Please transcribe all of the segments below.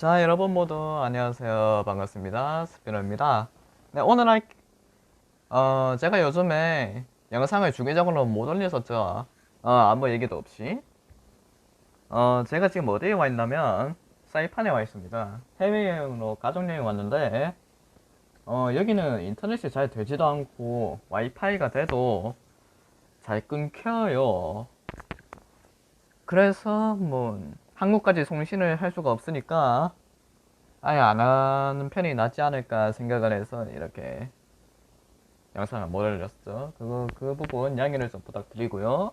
자, 여러분 모두 안녕하세요. 반갑습니다. 스피너입니다. 네, 오늘 할, 어, 제가 요즘에 영상을 주기적으로 못 올렸었죠. 어, 아무 얘기도 없이. 어, 제가 지금 어디에 와 있냐면, 사이판에 와 있습니다. 해외여행으로 가족여행 왔는데, 어, 여기는 인터넷이 잘 되지도 않고, 와이파이가 돼도 잘 끊겨요. 그래서, 뭐, 한국까지 송신을 할 수가 없으니까 아예 안 하는 편이 낫지 않을까 생각을 해서 이렇게 영상을 못 올렸죠. 그거 그 부분 양해를 좀 부탁드리고요.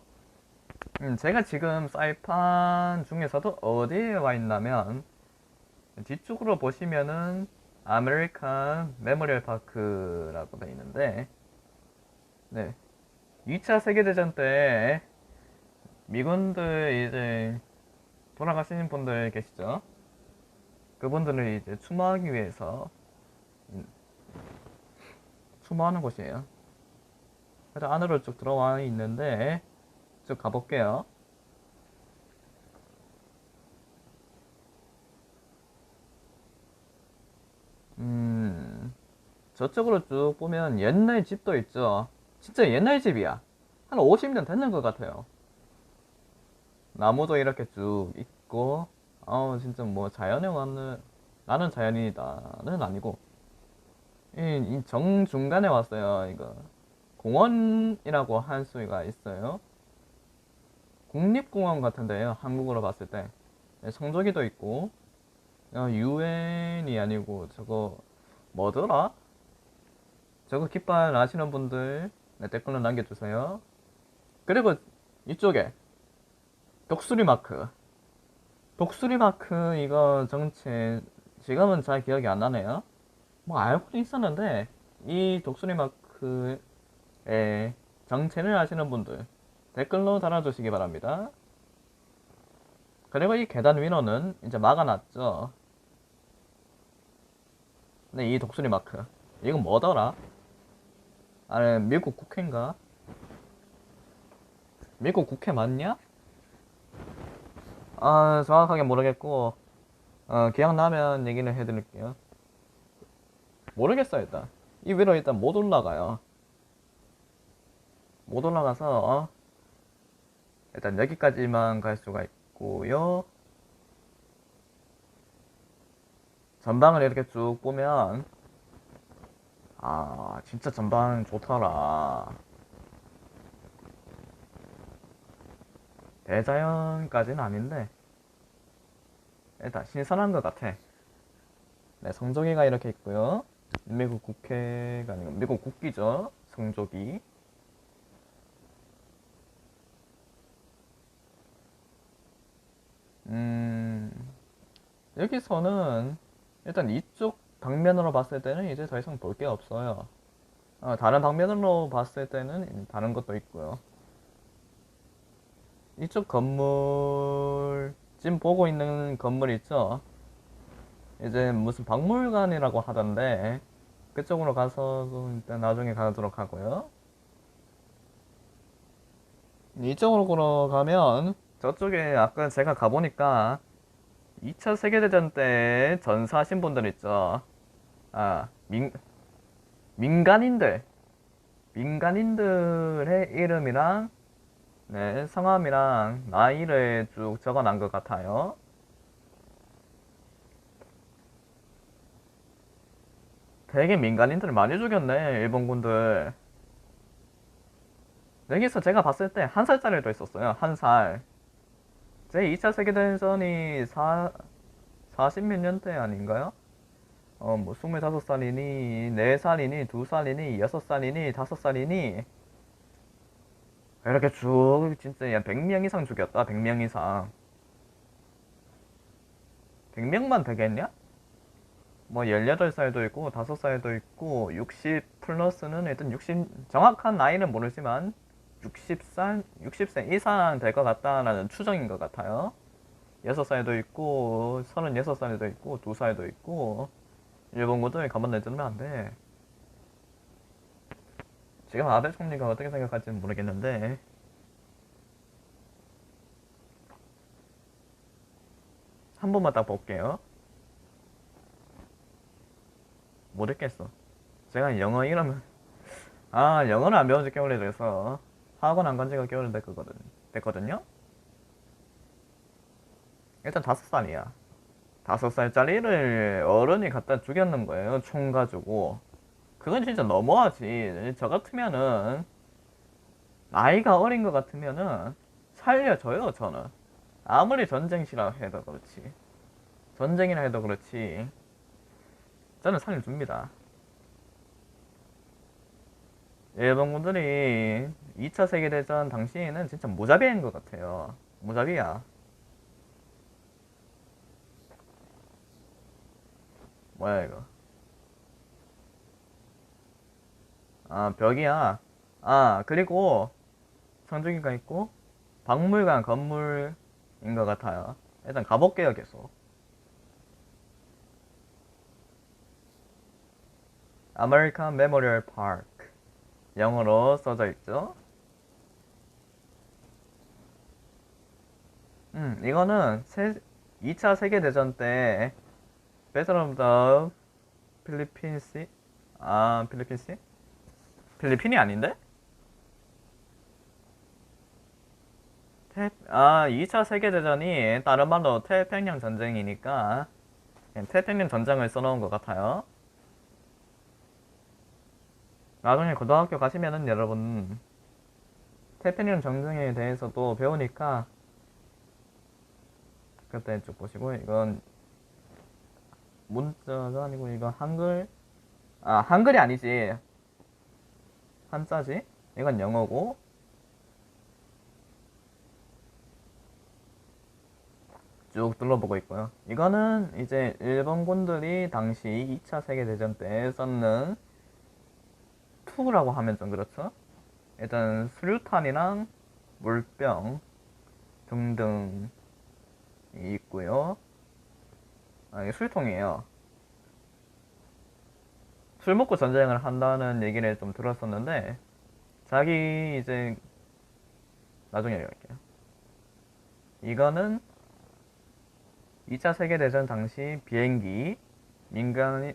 음, 제가 지금 사이판 중에서도 어디에 와 있냐면 뒤쪽으로 보시면은 아메리칸 메모리얼 파크라고 돼 있는데 네 2차 세계대전 때 미군들 이제 돌아가시는 분들 계시죠? 그분들을 이제 추모하기 위해서 음, 추모하는 곳이에요. 그래서 안으로 쭉 들어와 있는데 쭉 가볼게요. 음, 저쪽으로 쭉 보면 옛날 집도 있죠. 진짜 옛날 집이야. 한 50년 됐는 것 같아요. 나무도 이렇게 쭉 있고, 아우, 진짜 뭐 자연에 왔는, 나는 자연이다는 아니고, 이, 이 정중간에 왔어요, 이거. 공원이라고 할 수가 있어요. 국립공원 같은데요, 한국으로 봤을 때. 네, 성조기도 있고, 어, 유엔이 아니고, 저거, 뭐더라? 저거 깃발 아시는 분들, 네, 댓글로 남겨주세요. 그리고 이쪽에, 독수리 마크. 독수리 마크 이거 정체 지금은 잘 기억이 안 나네요. 뭐 알고는 있었는데 이 독수리 마크의 정체를 아시는 분들 댓글로 달아주시기 바랍니다. 그리고 이 계단 위로는 이제 막아놨죠. 근데 이 독수리 마크 이건 뭐더라? 아 미국 국회인가? 미국 국회 맞냐? 아, 정확하게 모르겠고, 어, 기억나면 얘기를 해드릴게요. 모르겠어, 일단. 이 위로 일단 못 올라가요. 못 올라가서, 어, 일단 여기까지만 갈 수가 있고요. 전방을 이렇게 쭉 보면, 아, 진짜 전방 좋더라. 대자연까지는 아닌데 일단 신선한 것 같아. 네, 성조기가 이렇게 있고요. 미국 국회가 아니고 미국 국기죠. 성조기. 음, 여기서는 일단 이쪽 방면으로 봤을 때는 이제 더 이상 볼 게 없어요. 어, 다른 방면으로 봤을 때는 다른 것도 있고요. 이쪽 건물 지금 보고 있는 건물 있죠? 이제 무슨 박물관이라고 하던데 그쪽으로 가서 일단 나중에 가도록 하고요. 이쪽으로 가면 저쪽에 아까 제가 가보니까 2차 세계대전 때 전사하신 분들 있죠. 아, 민, 민간인들. 민간인들의 이름이랑 네, 성함이랑 나이를 쭉 적어놓은 것 같아요. 되게 민간인들을 많이 죽였네, 일본군들. 여기서 제가 봤을 때 한 살짜리도 있었어요, 한 살. 제 2차 세계대전이 4, 40몇 년대 아닌가요? 어, 뭐, 25살이니, 4살이니, 2살이니, 6살이니, 5살이니, 이렇게 쭉 진짜 한 100명 이상 죽였다. 100명 이상. 100명만 되겠냐? 뭐 18살도 있고 5살도 있고 60 플러스는 일단 60 정확한 나이는 모르지만 60살 60세 이상 될 것 같다라는 추정인 것 같아요. 6살도 있고 36살도 있고 2살도 있고 일본군들 가만 내주면 안돼 지금 아베 총리가 어떻게 생각할지는 모르겠는데 한 번만 딱 볼게요. 못 읽겠어. 제가 영어 이러면 아 영어를 안 배운 지 꽤 오래돼서 학원 안 간 지가 꽤 오래됐거든 됐거든요. 일단 다섯 살이야. 다섯 살짜리를 어른이 갖다 죽였는 거예요. 총 가지고. 그건 진짜 너무하지. 저 같으면은 나이가 어린 것 같으면은 살려줘요 저는. 아무리 전쟁시라 해도 그렇지. 전쟁이라 해도 그렇지. 저는 살려줍니다. 일본군들이 2차 세계대전 당시에는 진짜 무자비인 것 같아요. 무자비야. 뭐야 이거? 아 벽이야. 아 그리고 성주기가 있고 박물관 건물인 것 같아요. 일단 가볼게요 계속. 아메리칸 메모리얼 파크 영어로 써져 있죠. 음 이거는 세, 2차 세계대전 때 of the 필리핀시 아 필리핀시 필리핀이 아닌데? 태, 아 2차 세계대전이 다른 말로 태평양 전쟁이니까 태평양 전쟁을 써놓은 것 같아요. 나중에 고등학교 가시면은 여러분 태평양 전쟁에 대해서도 배우니까 그때 쭉 보시고 이건 문자가 아니고 이건 한글 아 한글이 아니지 한자지? 이건 영어고. 쭉 둘러보고 있고요. 이거는 이제 일본군들이 당시 2차 세계대전 때 썼는 투라고 하면 좀 그렇죠? 일단 수류탄이랑 물병 등등 있고요. 아, 이게 술통이에요. 술 먹고 전쟁을 한다는 얘기를 좀 들었었는데, 자기 이제, 나중에 얘기할게요. 이거는 2차 세계대전 당시 비행기, 민간이,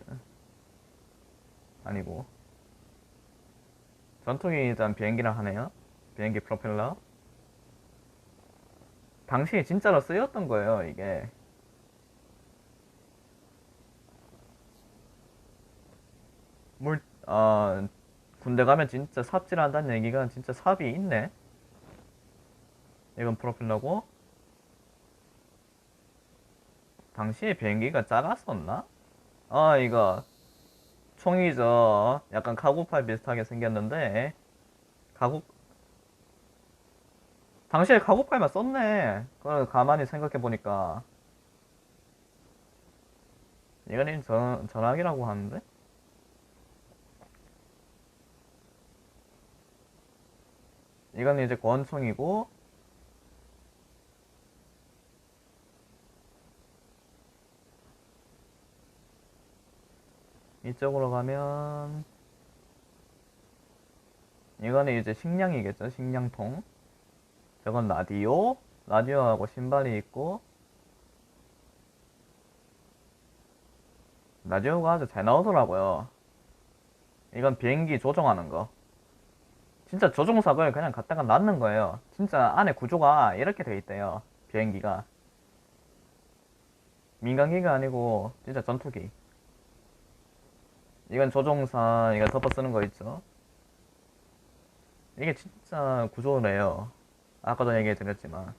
아니고, 전투기 일단 비행기라 하네요. 비행기 프로펠러. 당시에 진짜로 쓰였던 거예요, 이게. 물, 어, 군대 가면 진짜 삽질한다는 얘기가 진짜 삽이 있네. 이건 프로펠러고. 당시에 비행기가 작았었나? 아, 이거 총이죠. 약간 카고팔 비슷하게 생겼는데, 카고, 당시에 카고팔만 썼네. 그걸 가만히 생각해보니까. 이거는 전, 전화기라고 하는데? 이건 이제 권총이고 이쪽으로 가면 이거는 이제 식량이겠죠? 식량통. 저건 라디오. 라디오하고 신발이 있고 라디오가 아주 잘 나오더라고요. 이건 비행기 조종하는 거 진짜 조종석을 그냥 갖다가 놨는 거예요. 진짜 안에 구조가 이렇게 돼 있대요. 비행기가. 민간기가 아니고 진짜 전투기. 이건 조종사 이거 덮어 쓰는 거 있죠. 이게 진짜 구조래요. 아까도 얘기 드렸지만.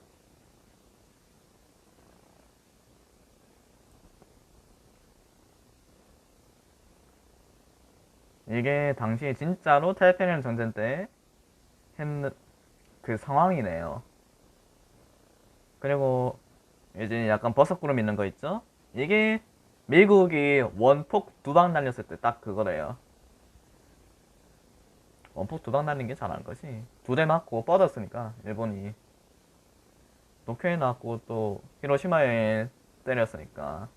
이게 당시 진짜로 태평양 전쟁 때 했는 그 상황이네요. 그리고 이제 약간 버섯구름 있는 거 있죠? 이게 미국이 원폭 두 방 날렸을 때 딱 그거래요. 원폭 두 방 날린 게 잘한 거지. 두 대 맞고 뻗었으니까 일본이 도쿄에 나왔고 또 히로시마에 때렸으니까.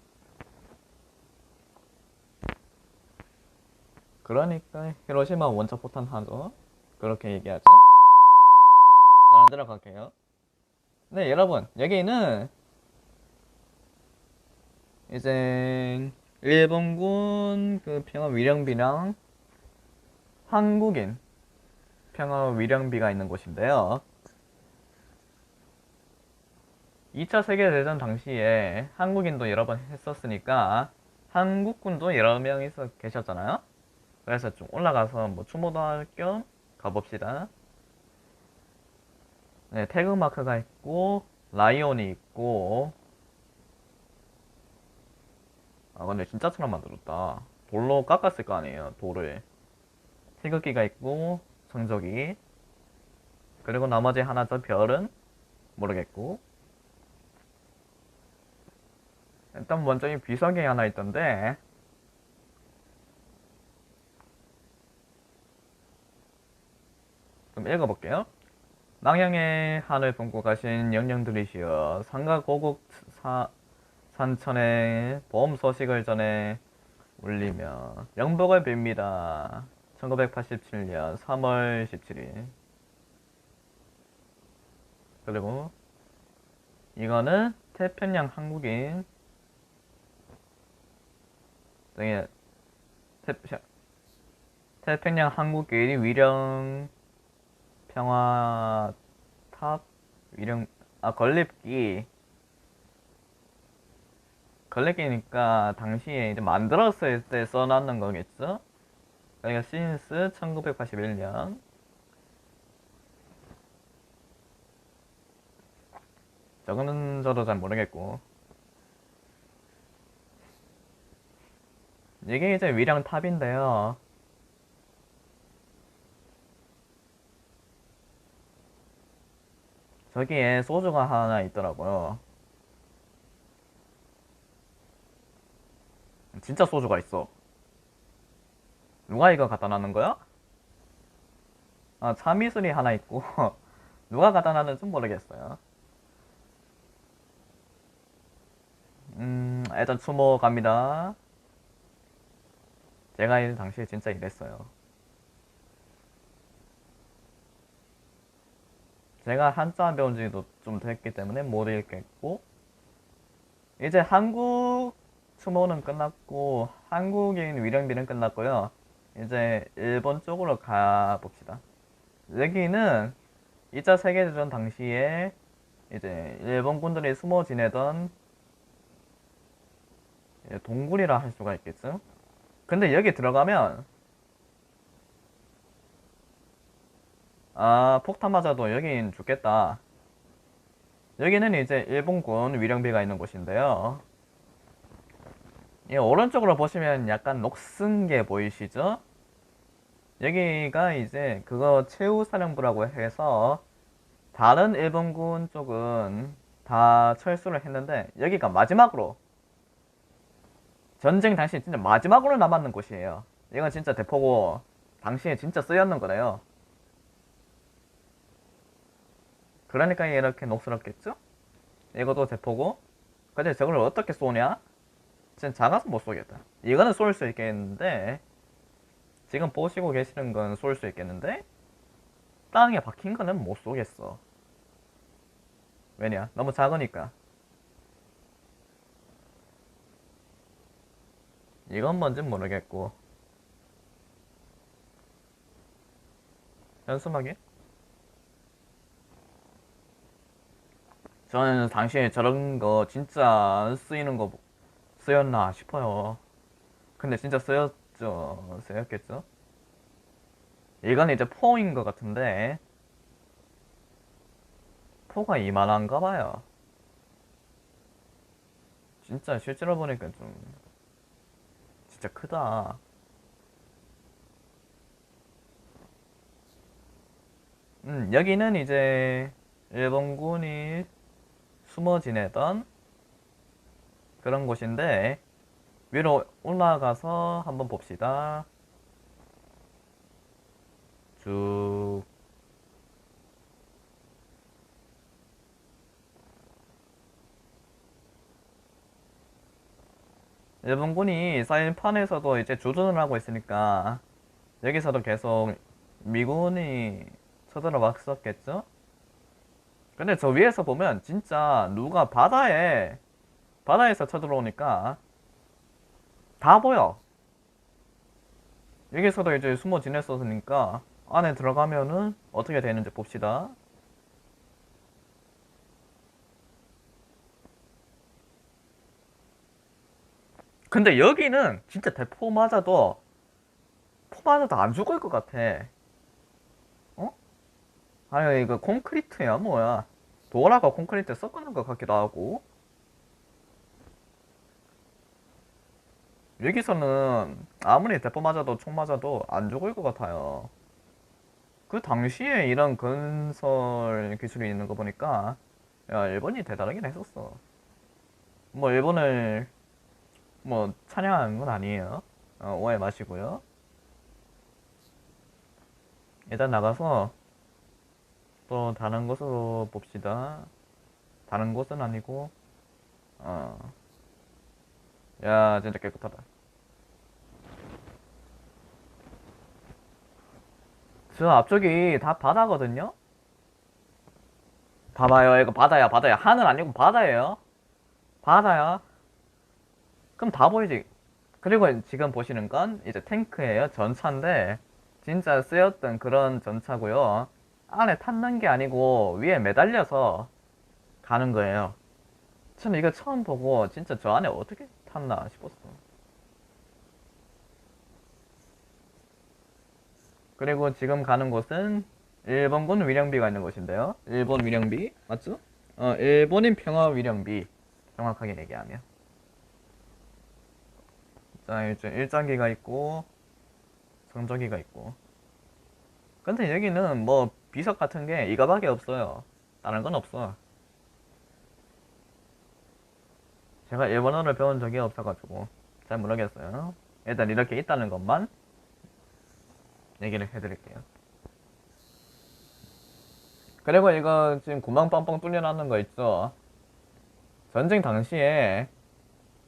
그러니까 히로시마 원자 포탄 하죠. 그렇게 얘기하죠. 데로 갈게요. 네, 여러분, 여기는 이제 일본군 그 평화 위령비랑 한국인 평화 위령비가 있는 곳인데요. 2차 세계대전 당시에 한국인도 여러 번 했었으니까 한국군도 여러 명 있어 계셨잖아요. 그래서 좀 올라가서 뭐 추모도 할 겸 가봅시다. 네, 태극마크가 있고 라이온이 있고 아 근데 진짜처럼 만들었다. 돌로 깎았을 거 아니에요. 돌을. 태극기가 있고 성적이 그리고 나머지 하나 저 별은 모르겠고 일단 먼저 이 비석이 하나 있던데 좀 읽어볼게요. 낭양의 하늘 품고 가신 영령들이시여 상가 고국 사, 산천의 보험 소식을 전해 울리며 영복을 빕니다. 1987년 3월 17일 그리고 이거는 태평양 한국인 등의 태평, 태평양 한국인 위령 평화 탑 위령 아 건립기. 건립기니까 당시에 이제 만들었을 때 써놨는 거겠죠? 그러니까 신스 1981년. 저거는 저도 잘 모르겠고. 이게 이제 위령 탑인데요 저기에 소주가 하나 있더라고요 진짜 소주가 있어 누가 이거 갖다 놨는 거야? 아, 참이슬이 하나 있고 누가 갖다 놨는지 모르겠어요. 음, 일단 추모 갑니다. 제가 이 당시에 진짜 이랬어요. 제가 한자 배운 지도 좀 됐기 때문에 못 읽겠고 이제 한국 추모는 끝났고 한국인 위령비는 끝났고요. 이제 일본 쪽으로 가봅시다. 여기는 2차 세계대전 당시에 이제 일본 군들이 숨어 지내던 동굴이라 할 수가 있겠죠. 근데 여기 들어가면 아 폭탄 맞아도 여긴 죽겠다. 여기는 이제 일본군 위령비가 있는 곳인데요. 이 오른쪽으로 보시면 약간 녹슨 게 보이시죠? 여기가 이제 그거 최우사령부라고 해서 다른 일본군 쪽은 다 철수를 했는데 여기가 마지막으로 전쟁 당시 진짜 마지막으로 남았는 곳이에요. 이건 진짜 대포고 당시에 진짜 쓰였는 거래요. 그러니까 이렇게 녹슬었겠죠? 이것도 대포고 근데 저걸 어떻게 쏘냐? 진짜 작아서 못 쏘겠다. 이거는 쏠 수 있겠는데 지금 보시고 계시는 건 쏠 수 있겠는데 땅에 박힌 거는 못 쏘겠어. 왜냐? 너무 작으니까. 이건 뭔진 모르겠고 현수막이? 저는 당시에 저런 거 진짜 쓰이는 거 쓰였나 싶어요. 근데 진짜 쓰였죠. 쓰였겠죠? 이건 이제 포인 것 같은데 포가 이만한가 봐요. 진짜 실제로 보니까 좀 진짜 크다. 음, 여기는 이제 일본군이 숨어 지내던 그런 곳인데 위로 올라가서 한번 봅시다. 쭉 일본군이 사인판에서도 이제 주둔을 하고 있으니까 여기서도 계속 미군이 쳐들어 왔었겠죠? 근데 저 위에서 보면 진짜 누가 바다에 바다에서 쳐들어오니까 다 보여. 여기서도 이제 숨어 지냈었으니까 안에 들어가면은 어떻게 되는지 봅시다. 근데 여기는 진짜 대포 맞아도 포 맞아도 안 죽을 것 같아. 어? 아니 이거 콘크리트야 뭐야? 도라가 콘크리트 섞어놓은 것 같기도 하고. 여기서는 아무리 대포 맞아도 총 맞아도 안 죽을 것 같아요. 그 당시에 이런 건설 기술이 있는 거 보니까 야 일본이 대단하긴 했었어. 뭐 일본을 뭐 찬양하는 건 아니에요. 어, 오해 마시고요. 일단 나가서 또 다른 곳으로 봅시다. 다른 곳은 아니고 어. 야 진짜 깨끗하다. 저 앞쪽이 다 바다거든요. 봐봐요, 이거 바다야, 바다야. 하늘 아니고 바다예요. 바다야. 그럼 다 보이지. 그리고 지금 보시는 건 이제 탱크예요. 전차인데 진짜 쓰였던 그런 전차고요. 안에 탔는 게 아니고 위에 매달려서 가는 거예요. 저는 이거 처음 보고 진짜 저 안에 어떻게 탔나 싶었어. 그리고 지금 가는 곳은 일본군 위령비가 있는 곳인데요. 일본 위령비 맞죠? 어, 일본인 평화 위령비 정확하게 얘기하면. 자, 이제 일장기가 있고 정전기가 있고. 근데 여기는 뭐 비석 같은 게 이거밖에 없어요. 다른 건 없어. 제가 일본어를 배운 적이 없어가지고 잘 모르겠어요. 일단 이렇게 있다는 것만 얘기를 해드릴게요. 그리고 이거 지금 구멍 뻥뻥 뚫려놨는 거 있죠? 전쟁 당시에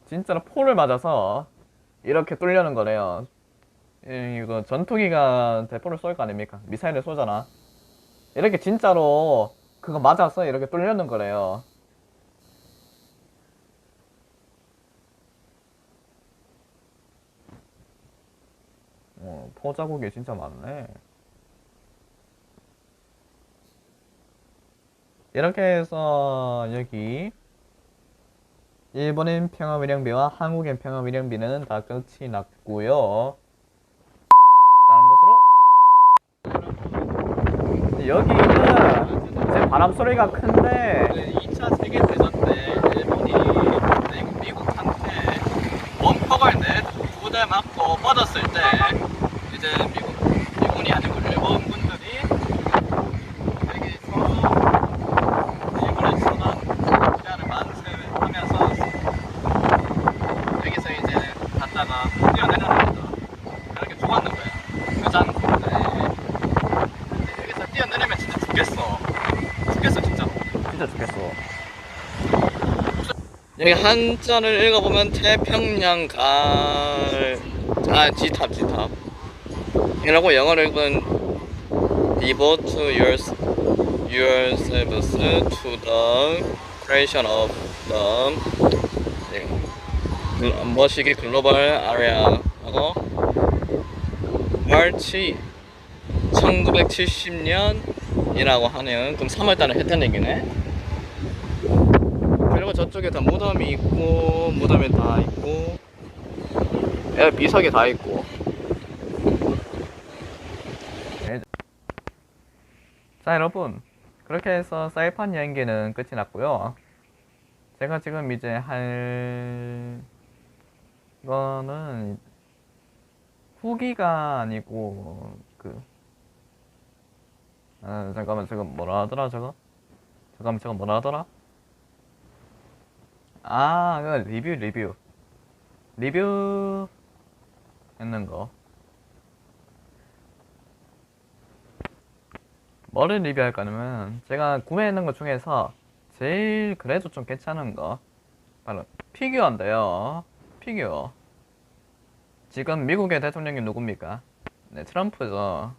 진짜로 포를 맞아서 이렇게 뚫려는 거래요. 이- 이거 전투기가 대포를 쏠 거 아닙니까? 미사일을 쏘잖아. 이렇게 진짜로 그거 맞아서 이렇게 뚫려는 거래요. 어, 포 자국이 진짜 많네. 이렇게 해서 여기 일본인 평화위령비와 한국인 평화위령비는 다 끝이 났고요. 다른 곳으로 여기는 이제 바람 소리가 큰데 2차 세계 대전 때 일본이 미국, 미국한테 원폭을 내 두 대 맞고 뻗었을 때 이제 미국 미군이 아니고 일본 군들이 여기서 일본의 선한 피아를 만세하면서 여기서 이제 갔다가 뛰어내리는 거죠. 그렇게 죽었는 거야. 그 장소에. 여기서 뛰어내리면 진짜 죽겠어. 죽겠어 진짜로. 진짜 죽겠어. 여기 한자를 읽어보면 태평양 갈, 아, 지탑, 지탑. 이라고 영어를 읽으면 devote yours, yourselves to the creation of the 네. 글- 머시기 글로벌 아레아 하고 마치 1970년이라고 하네요. 그럼 3월달에 했던 얘기네. 저쪽에 다 무덤이 있고 무덤이 다 있고. 예, 비석이 다 있고. 자 여러분. 그렇게 해서 사이판 여행기는 끝이 났고요. 제가 지금 이제 할 거는 후기가 아니고 그 아, 잠깐만. 저거 뭐라 하더라 저거? 잠깐만 저거 뭐라 하더라 아 그 리뷰 리뷰. 리뷰 했는 거. 뭐를 리뷰할까 하면 제가 구매했는 것 중에서 제일 그래도 좀 괜찮은 거. 바로 피규어인데요. 피규어. 지금 미국의 대통령이 누굽니까? 네 트럼프죠.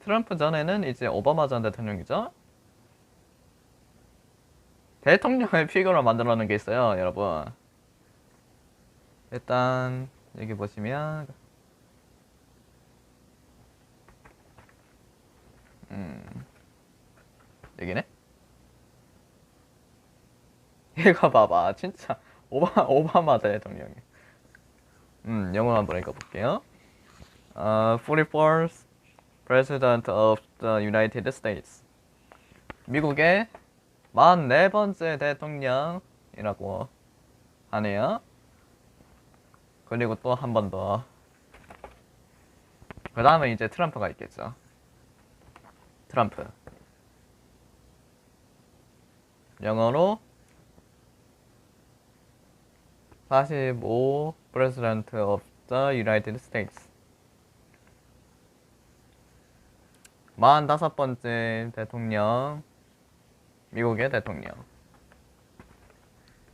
트럼프 전에는 이제 오바마 전 대통령이죠 대통령의 피규어를 만들어 놓은 게 있어요 여러분. 일단 여기 보시면. 음. 여기네? 이거 봐봐. 진짜 오바 오바마 대통령이. 음 영어 한번 읽어볼게요. 어 44th President of the United States. 미국의 44번째 대통령이라고 하네요 그리고 또 한 번 더. 그 다음에 이제 트럼프가 있겠죠. 트럼프. 영어로 45 President of the United States. 45번째 대통령, 미국의 대통령.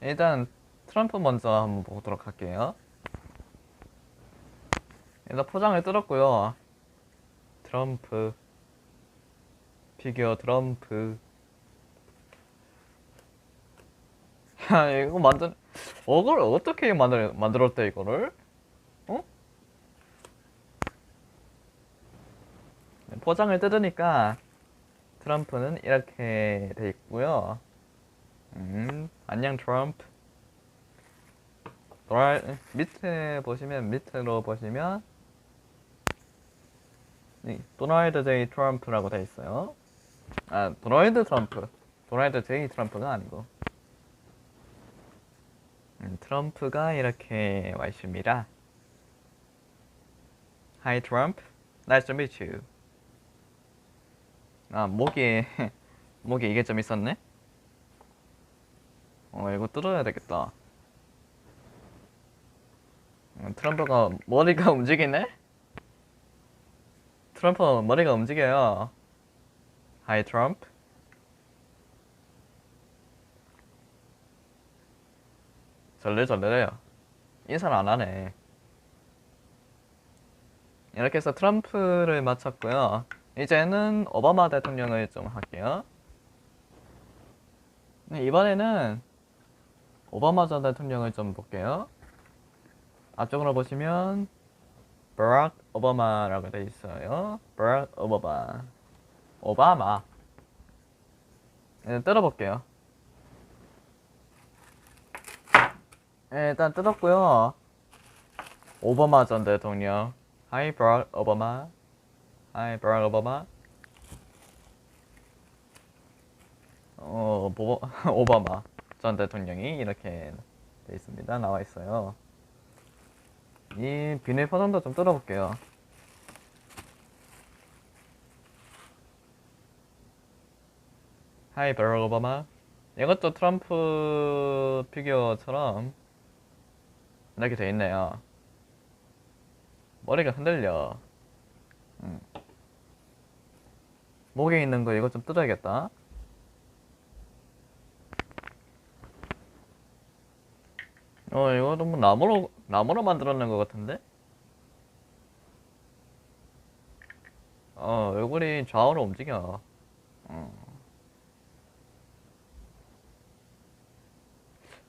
일단 트럼프 먼저 한번 보도록 할게요. 일단 포장을 뜯었고요. 트럼프 피규어 트럼프. 야 이거 만든 어걸 어떻게 만들 만들었대 이거를? 어? 포장을 뜯으니까 트럼프는 이렇게 돼 있고요. 음 안녕 트럼프. 도랄 밑에 보시면 밑으로 보시면 네, 도널드 제이 트럼프라고 돼 있어요. 아, 도널드 트럼프. 도널드 제이 트럼프가 아니고. 음, 트럼프가 이렇게 와 있습니다. Hi Trump, nice to meet you. 아, 목이 목에 이게 좀 있었네. 어, 이거 뜯어야 되겠다. 음, 트럼프가 머리가 움직이네? 트럼프 머리가 움직여요. Hi 트럼프. 절레절레래요. 인사를 안 하네. 이렇게 해서 트럼프를 마쳤고요. 이제는 오바마 대통령을 좀 할게요. 네, 이번에는 오바마 전 대통령을 좀 볼게요. 앞쪽으로 보시면 버락 오바마라고 돼 있어요. 버락 오바마. 오바마. 네, 뜯어볼게요. 네, 일단 뜯었고요. 오바마 전 대통령. 하이 버 하이 버락 오바마. 어, 보, 오바마 전 대통령이 이렇게 돼 있습니다. 나와 있어요. 이 비닐 포장도 좀 뜯어볼게요. 하이 버락 오바마. 이것도 트럼프 피규어처럼 이렇게 돼 있네요. 머리가 흔들려. 음. 목에 있는 거 이거 좀 뜯어야겠다. 어, 이거 너무 나무로, 나무로 만들어낸 것 같은데? 어, 얼굴이 좌우로 움직여. 어.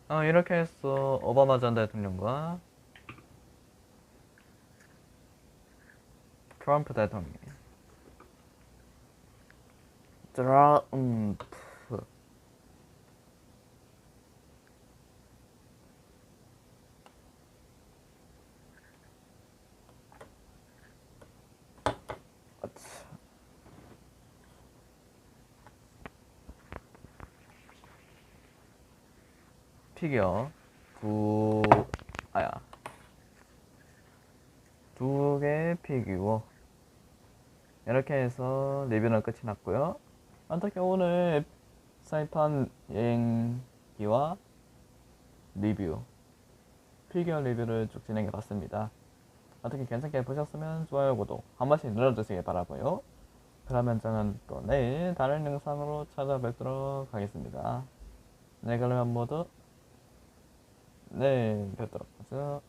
어, 이렇게 해서 오바마 전 대통령과 트럼프 대통령. 트럼프. 아차. 피규어 두 아야 두 개의 피규어 이렇게 해서 리뷰는 끝이 났고요. 어떻게 오늘 사이판 여행기와 리뷰 피규어 리뷰를 쭉 진행해 봤습니다. 어떻게 괜찮게 보셨으면 좋아요, 구독 한 번씩 눌러주시기 바라고요. 그러면 저는 또 내일 다른 영상으로 찾아뵙도록 하겠습니다. 네, 그러면 모두 네, 뵙도록 하죠.